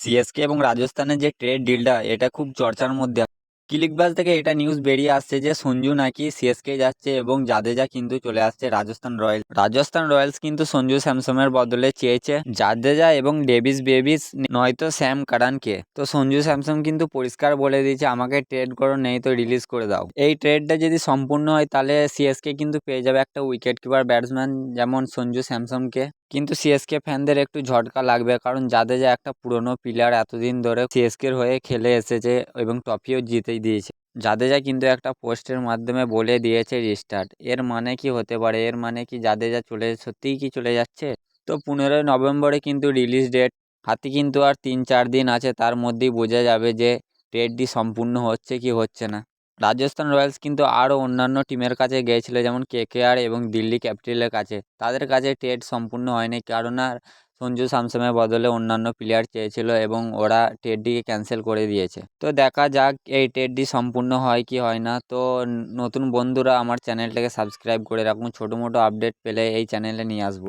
CSK এবং রাজস্থানের যে ট্রেড ডিলটা এটা খুব চর্চার মধ্যে ক্লিকবাজ থেকে এটা নিউজ বেরিয়ে আসছে যে সঞ্জু নাকি সিএসকে যাচ্ছে এবং জাদেজা কিন্তু চলে আসছে রাজস্থান রয়্যাল। রাজস্থান রয়্যালস কিন্তু সঞ্জু স্যামসনের বদলে চেয়েছে জাদেজা এবং ডেভিস বেবিস নয়তো স্যাম কারানকে। তো সঞ্জু স্যামসন কিন্তু পরিষ্কার বলে দিয়েছে, আমাকে ট্রেড করো, নেই তো রিলিজ করে দাও। এই ট্রেডটা যদি সম্পূর্ণ হয়, তাহলে সিএসকে কিন্তু পেয়ে যাবে একটা উইকেট কিপার ব্যাটসম্যান যেমন সঞ্জু স্যামসনকে কিন্তু সিএসকে ফ্যানদের একটু ঝটকা লাগবে। কারণ জাদেজা একটা পুরনো প্লেয়ার এতদিন ধরে সিএসকের হয়ে খেলে এসেছে এবং ট্রফিও জিতে দিয়েছে। জাদেজা কিন্তু একটা পোস্টের মাধ্যমে বলে দিয়েছে রিস্টার্ট এর মানে কি হতে পারে? এর মানে কি জাদেজা চলে, সত্যিই কি চলে যাচ্ছে? তো পনেরোই নভেম্বরে কিন্তু রিলিজ ডেট হাতে কিন্তু আর তিন চার দিন আছে। তার মধ্যেই বোঝা যাবে যে ট্রেডটি সম্পূর্ণ হচ্ছে কি হচ্ছে না। রাজস্থান রয়্যালস কিন্তু আরও অন্যান্য টিমের কাছে গিয়েছিল, যেমন কেকেআর এবং দিল্লি ক্যাপিটালের কাছে। তাদের কাছে ট্রেড সম্পূর্ণ হয়নি কারণ আর সঞ্জু স্যামসনের বদলে অন্যান্য প্লেয়ার চেয়েছিল এবং ওরা ট্রেডটিকে ক্যান্সেল করে দিয়েছে। তো দেখা যাক এই ট্রেডটি সম্পূর্ণ হয় কি হয় না। তো নতুন বন্ধুরা আমার চ্যানেলটাকে সাবস্ক্রাইব করে রাখুন ছোটো মোটো আপডেট পেলে এই চ্যানেলে নিয়ে আসব।